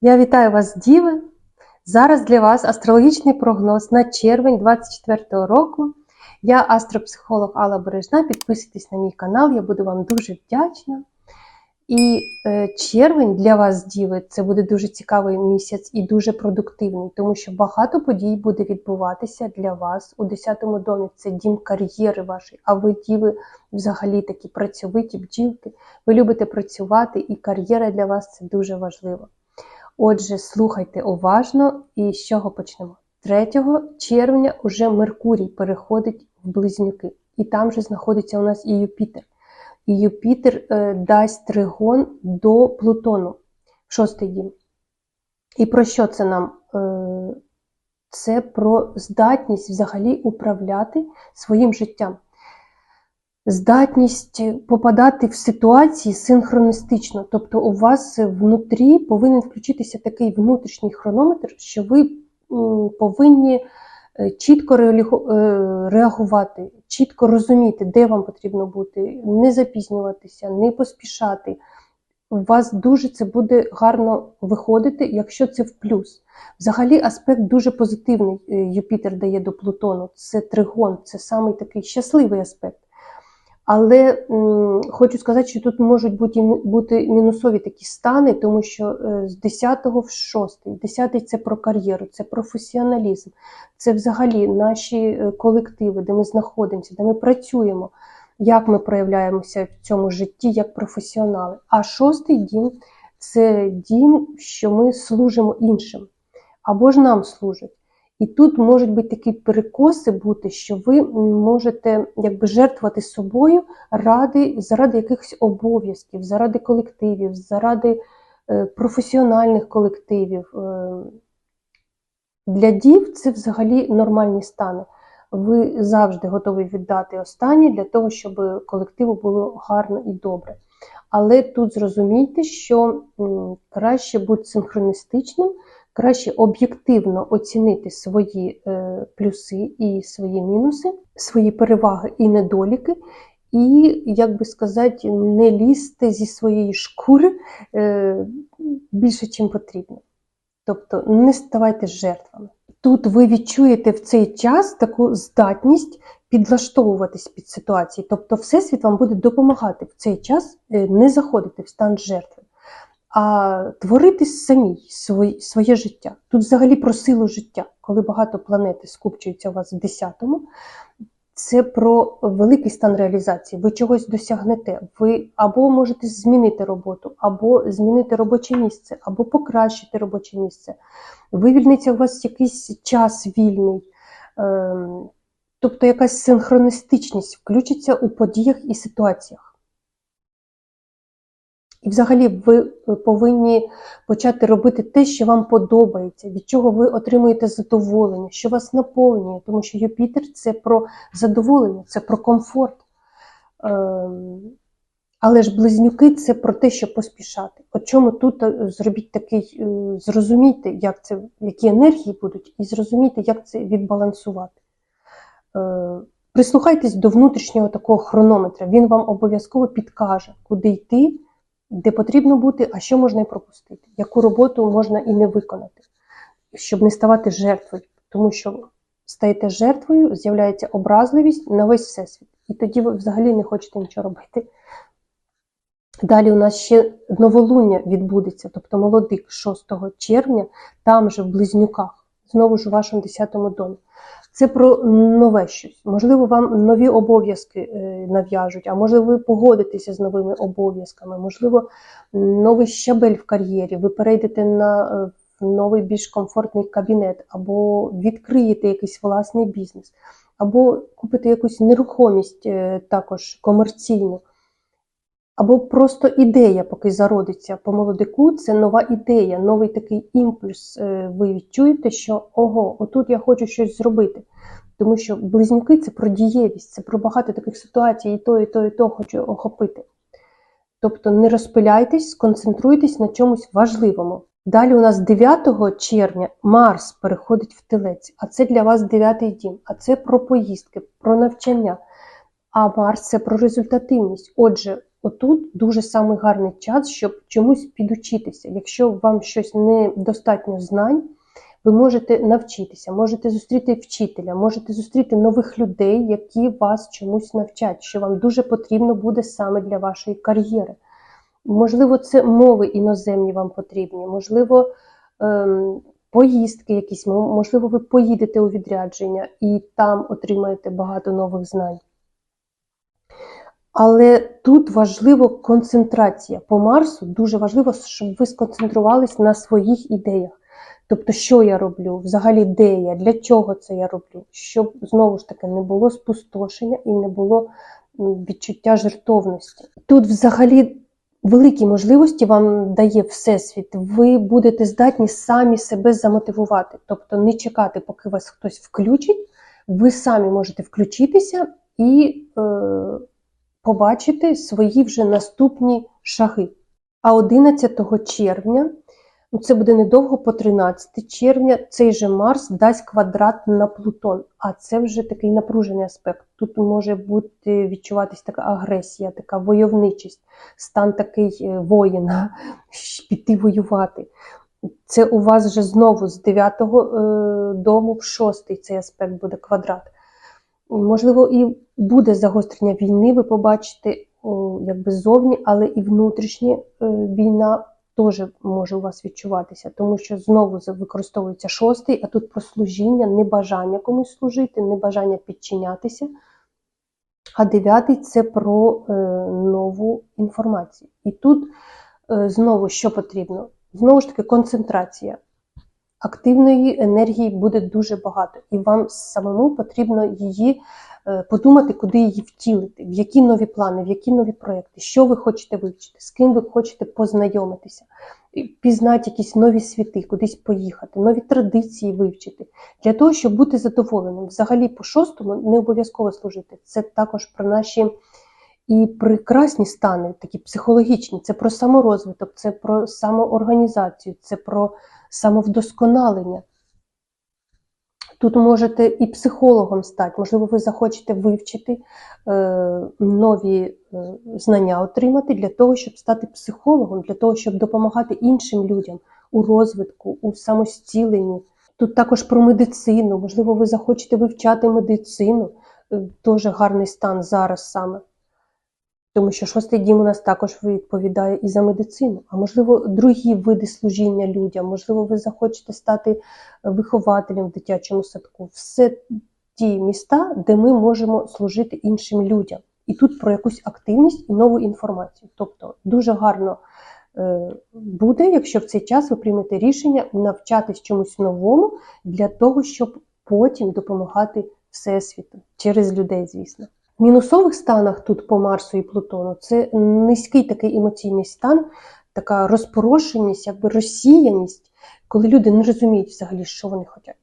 Я вітаю вас, Діви! Зараз для вас астрологічний прогноз на червень 2024 року. Я астропсихолог Алла Бережна. Підписуйтесь на мій канал, я буду вам дуже вдячна. І е, червень для вас, Діви, це буде дуже цікавий місяць і дуже продуктивний, тому що багато подій буде відбуватися для вас у 10-му домі. Це дім кар'єри вашої, а ви, Діви, взагалі такі працьовиті бджілки. Ви любите працювати, і кар'єра для вас це дуже важливо. Отже, слухайте уважно і з чого почнемо. 3 червня уже Меркурій переходить в близнюки, і там же знаходиться у нас і Юпітер. І Юпітер е, дасть тригон до Плутону в шостий дім. І про що це нам? Е, це про здатність взагалі управляти своїм життям. Здатність попадати в ситуації синхроністично. Тобто у вас внутрі повинен включитися такий внутрішній хронометр, що ви повинні е, чітко е, реагувати, чітко розуміти, де вам потрібно бути, не запізнюватися, не поспішати. У вас дуже це буде гарно виходити, якщо це в плюс. Взагалі, аспект дуже позитивний е, Юпітер дає до Плутону. Це тригон, це самий такий щасливий аспект. Але м, хочу сказати, що тут можуть бути, бути мінусові такі стани, тому що е, з 10 в 6, 10 це про кар'єру, це професіоналізм, це взагалі наші е, колективи, де ми знаходимося, де ми працюємо, як ми проявляємося в цьому житті як професіонали. А шостий дім це дім, що ми служимо іншим або ж нам служать. І тут можуть бути такі перекоси бути, що ви можете якби жертвувати собою ради, заради якихось обов'язків, заради колективів, заради е, професіональних колективів. Е, для дів це взагалі нормальні стани. Ви завжди готові віддати останнє для того, щоб колективу було гарно і добре. Але тут зрозумійте, що краще бути синхроністичним, краще об'єктивно оцінити свої е, плюси і свої мінуси, свої переваги і недоліки, і, як би сказати, не лізти зі своєї шкури е, більше, чим потрібно. Тобто не ставайте жертвами. Тут ви відчуєте в цей час таку здатність підлаштовуватись під ситуації. Тобто, Всесвіт вам буде допомагати в цей час е, не заходити в стан жертви, а творити самі своє, своє життя. Тут взагалі про силу життя, коли багато планети скупчуються у вас в 10-му, це про великий стан реалізації. Ви чогось досягнете. Ви або можете змінити роботу, або змінити робоче місце, або покращити робоче місце. Вивільниться у вас якийсь час вільний. Ем, Тобто якась синхроністичність включиться у подіях і ситуаціях. І взагалі ви повинні почати робити те, що вам подобається, від чого ви отримуєте задоволення, що вас наповнює, тому що Юпітер це про задоволення, це про комфорт. Ем, Але ж близнюки це про те, щоб поспішати. От чому тут е, зробіть такий, е, зрозумійте, як це, які енергії будуть, і зрозумійте, як це відбалансувати. Е, Прислухайтесь до внутрішнього такого хронометра. Він вам обов'язково підкаже, куди йти, де потрібно бути, а що можна і пропустити, яку роботу можна і не виконати, щоб не ставати жертвою. Тому що стаєте жертвою, з'являється образливість на весь всесвіт. І тоді ви взагалі не хочете нічого робити. Далі у нас ще новолуння відбудеться, тобто молодик 6 червня, там же в Близнюках, знову ж у вашому 10-му домі. Це про нове щось. Можливо, вам нові обов'язки е, нав'яжуть, а можливо, ви погодитеся з новими обов'язками, можливо, новий щабель в кар'єрі, ви перейдете на е, новий більш комфортний кабінет, або відкриєте якийсь власний бізнес, або купите якусь нерухомість е, також комерційну. Або просто ідея, поки зародиться по молодику, це нова ідея, новий такий імпульс. Е, Ви відчуєте, що ого, отут я хочу щось зробити. Тому що близнюки це про дієвість, це про багато таких ситуацій, і то, і то, і то хочу охопити. Тобто не розпиляйтесь, сконцентруйтесь на чомусь важливому. Далі у нас 9 червня Марс переходить в телець, а це для вас дев'ятий дім, а це про поїздки, про навчання. А Марс це про результативність. Отже, Отут дуже самий гарний час, щоб чомусь підучитися. Якщо вам щось недостатньо знань, ви можете навчитися, можете зустріти вчителя, можете зустріти нових людей, які вас чомусь навчать, що вам дуже потрібно буде саме для вашої кар'єри. Можливо, це мови іноземні вам потрібні, можливо, ем, поїздки якісь, мо- можливо, ви поїдете у відрядження і там отримаєте багато нових знань. Але тут важливо концентрація. По Марсу дуже важливо, щоб ви сконцентрувались на своїх ідеях. Тобто, що я роблю, взагалі де я, для чого це я роблю, щоб знову ж таки не було спустошення і не було відчуття жертовності. Тут взагалі великі можливості вам дає Всесвіт. Ви будете здатні самі себе замотивувати, тобто не чекати, поки вас хтось включить. Ви самі можете включитися і е, побачити свої вже наступні шаги. А 11 червня, ну це буде недовго по 13 червня, цей же Марс дасть квадрат на Плутон. А це вже такий напружений аспект. Тут може бути відчуватись така агресія, така войовничість, стан такий е, воїна, піти воювати. Це у вас вже знову з 9-го е, дому в 6-й цей аспект буде квадрат. Можливо, і буде загострення війни, ви побачите якби ззовні, але і внутрішня е, війна теж може у вас відчуватися, тому що знову використовується шостий, а тут про служіння, небажання комусь служити, небажання підчинятися. А дев'ятий це про е, нову інформацію. І тут е, знову що потрібно? Знову ж таки, концентрація. Активної енергії буде дуже багато, і вам самому потрібно її е, подумати, куди її втілити, в які нові плани, в які нові проекти, що ви хочете вивчити, з ким ви хочете познайомитися, пізнати якісь нові світи, кудись поїхати, нові традиції вивчити, для того, щоб бути задоволеним. Взагалі, по шостому не обов'язково служити. Це також про наші і прекрасні стани, такі психологічні. Це про саморозвиток, це про самоорганізацію, це про самовдосконалення. Тут можете і психологом стати, можливо, ви захочете вивчити е, нові е, знання отримати для того, щоб стати психологом, для того, щоб допомагати іншим людям у розвитку, у самостіленні. Тут також про медицину, можливо, ви захочете вивчати медицину, е, дуже гарний стан зараз саме. Тому що шостий дім у нас також відповідає і за медицину, а можливо, другі види служіння людям, можливо, ви захочете стати вихователем в дитячому садку. Все ті міста, де ми можемо служити іншим людям. І тут про якусь активність і нову інформацію. Тобто дуже гарно е, буде, якщо в цей час ви приймете рішення навчатись чомусь новому для того, щоб потім допомагати Всесвіту через людей, звісно. В мінусових станах тут по Марсу і Плутону це низький такий емоційний стан, така розпорошеність, якби розсіяність, коли люди не розуміють взагалі, що вони хочуть.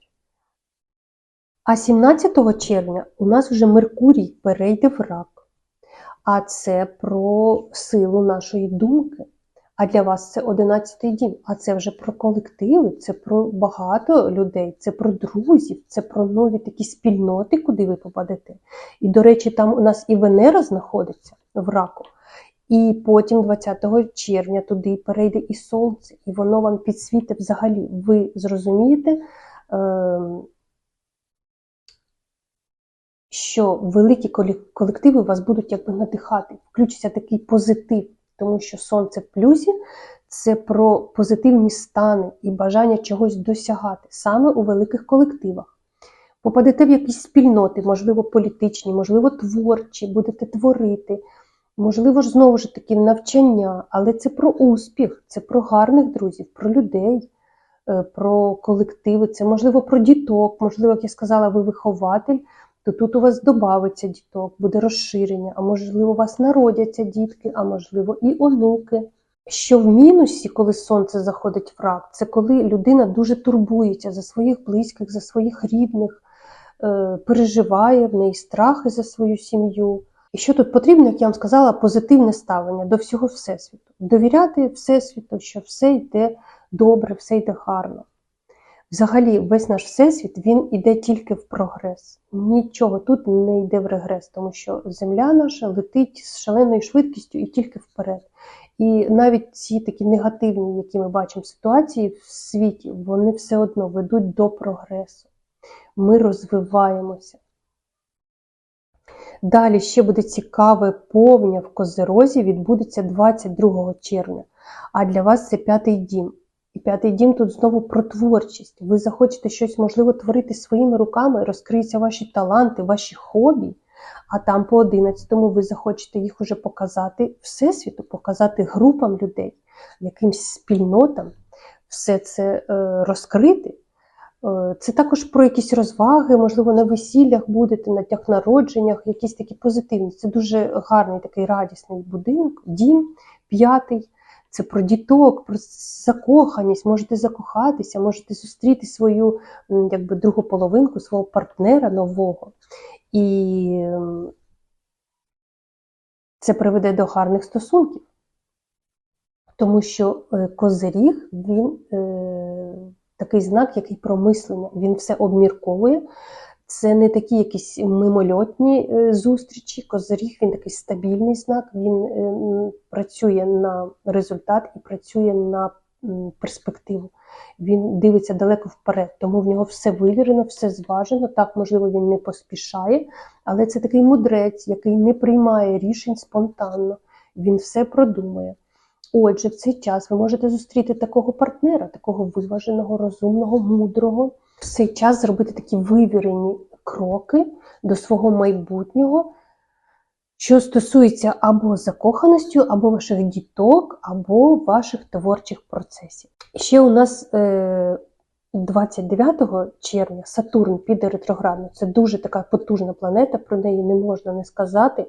А 17 червня у нас вже Меркурій перейде в рак. А це про силу нашої думки. А для вас це 11-й дім. А це вже про колективи, це про багато людей, це про друзів, це про нові такі спільноти, куди ви попадете. І, до речі, там у нас і Венера знаходиться в раку. І потім 20 червня туди перейде і сонце, і воно вам підсвітить взагалі. Ви зрозумієте, ем, що великі колективи вас будуть якби надихати. Включиться такий позитив, тому що сонце в плюсі це про позитивні стани і бажання чогось досягати саме у великих колективах. Попадете в якісь спільноти, можливо, політичні, можливо, творчі, будете творити. Можливо ж, знову ж таки, навчання, але це про успіх, це про гарних друзів, про людей, е, про колективи, це можливо про діток, можливо, як я сказала, ви вихователь, то тут у вас додається діток, буде розширення, а можливо, у вас народяться дітки, а можливо, і онуки. Що в мінусі, коли сонце заходить в рак, це коли людина дуже турбується за своїх близьких, за своїх рідних, е, переживає в неї страхи за свою сім'ю. І що тут потрібно, як я вам сказала, позитивне ставлення до всього Всесвіту. Довіряти Всесвіту, що все йде добре, все йде гарно. Взагалі, весь наш всесвіт він іде тільки в прогрес. Нічого тут не йде в регрес, тому що земля наша летить з шаленою швидкістю і тільки вперед. І навіть ці такі негативні, які ми бачимо ситуації в світі, вони все одно ведуть до прогресу. Ми розвиваємося. Далі ще буде цікаве повня в Козерозі, відбудеться 22 червня. А для вас це п'ятий дім. П'ятий дім тут знову про творчість. Ви захочете щось, можливо, творити своїми руками, розкриються ваші таланти, ваші хобі. А там по 11-му ви захочете їх уже показати всесвіту, показати групам людей, якимсь спільнотам, все це е, розкрити. Е, Це також про якісь розваги, можливо, на весіллях будете, на днях народженнях, якісь такі позитивні. Це дуже гарний такий радісний будинок, дім п'ятий. Це про діток, про закоханість. Можете закохатися, можете зустріти свою якби, другу половинку, свого партнера нового. І це приведе до гарних стосунків. Тому що е, козиріг він е, такий знак, який про мислення. Він все обмірковує. Це не такі якісь мимольотні е, зустрічі. Козиріг він такий стабільний знак, він е, працює на результат і працює на перспективу. Він дивиться далеко вперед, тому в нього все вивірено, все зважено. Так, можливо, він не поспішає, але це такий мудрець, який не приймає рішень спонтанно. Він все продумує. Отже, в цей час ви можете зустріти такого партнера, такого виваженого, розумного, мудрого. В цей час зробити такі вивірені кроки до свого майбутнього, що стосується або закоханості, або ваших діток, або ваших творчих процесів. Ще у нас е, 29 червня Сатурн піде ретроградно. Це дуже така потужна планета, про неї не можна не сказати.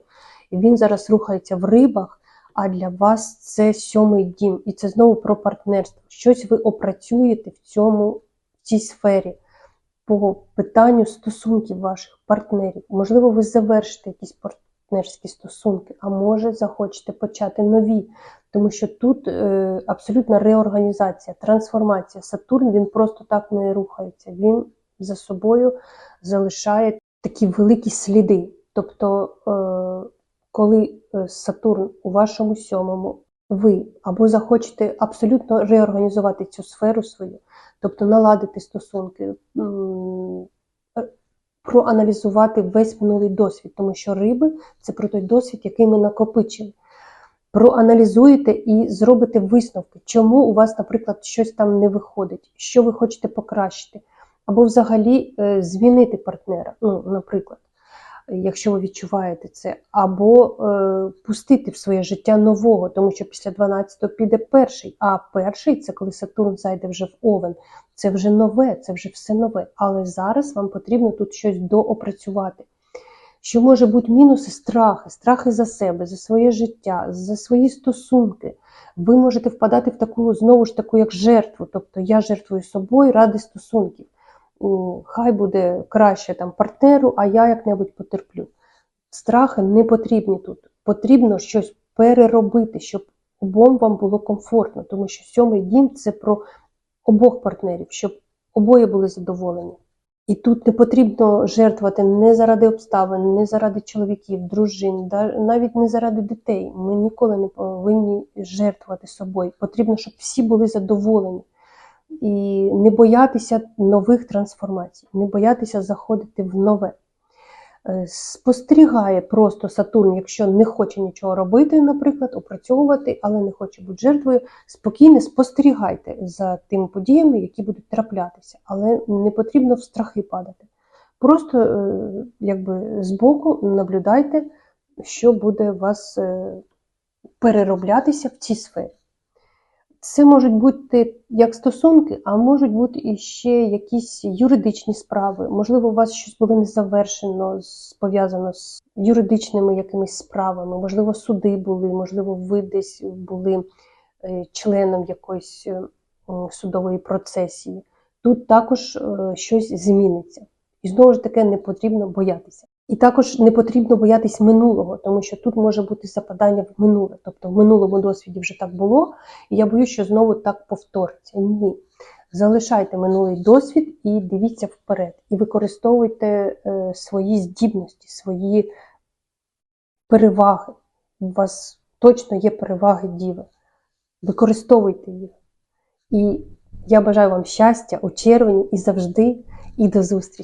Він зараз рухається в рибах. А для вас це сьомий дім, і це знову про партнерство. Щось ви опрацюєте в цьому в цій сфері по питанню стосунків ваших партнерів. Можливо, ви завершите якісь партнерські стосунки, а може захочете почати нові, тому що тут е, абсолютна реорганізація, трансформація. Сатурн він просто так не рухається. Він за собою залишає такі великі сліди. Тобто, е, коли е, Сатурн у вашому сьомому, ви або захочете абсолютно реорганізувати цю сферу свою, тобто наладити стосунки, е, проаналізувати весь минулий досвід, тому що риби це про той досвід, який ми накопичили. Проаналізуєте і зробите висновки, чому у вас, наприклад, щось там не виходить, що ви хочете покращити, або взагалі е, змінити партнера, ну, наприклад якщо ви відчуваєте це, або е, пустити в своє життя нового, тому що після 12-го піде перший. А перший це коли Сатурн зайде вже в Овен. Це вже нове, це вже все нове. Але зараз вам потрібно тут щось доопрацювати. Що може бути мінуси, страхи, страхи за себе, за своє життя, за свої стосунки. Ви можете впадати в таку знову ж таку, як жертву. Тобто я жертвую собою ради стосунків хай буде краще там партнеру, а я як-небудь потерплю. Страхи не потрібні тут. Потрібно щось переробити, щоб обом вам було комфортно, тому що сьомий дім це про обох партнерів, щоб обоє були задоволені. І тут не потрібно жертвувати не заради обставин, не заради чоловіків, дружин, навіть не заради дітей. Ми ніколи не повинні жертвувати собою. Потрібно, щоб всі були задоволені і не боятися нових трансформацій, не боятися заходити в нове. Е, спостерігає просто Сатурн, якщо не хоче нічого робити, наприклад, опрацьовувати, але не хоче бути жертвою. Спокійно спостерігайте за тими подіями, які будуть траплятися, але не потрібно в страхи падати. Просто е, якби збоку наблюдайте, що буде у вас е, перероблятися в цій сфері. Це можуть бути як стосунки, а можуть бути і ще якісь юридичні справи. Можливо, у вас щось було не завершено, пов'язано з юридичними якимись справами, можливо, суди були, можливо, ви десь були е, членом якоїсь е, судової процесії. Тут також е, щось зміниться. І знову ж таки не потрібно боятися. І також не потрібно боятись минулого, тому що тут може бути западання в минуле. Тобто в минулому досвіді вже так було, і я боюсь, що знову так повториться. Ні. Залишайте минулий досвід і дивіться вперед. І використовуйте е, свої здібності, свої переваги. У вас точно є переваги діви. Використовуйте їх. І я бажаю вам щастя у червні і завжди, і до зустрічі!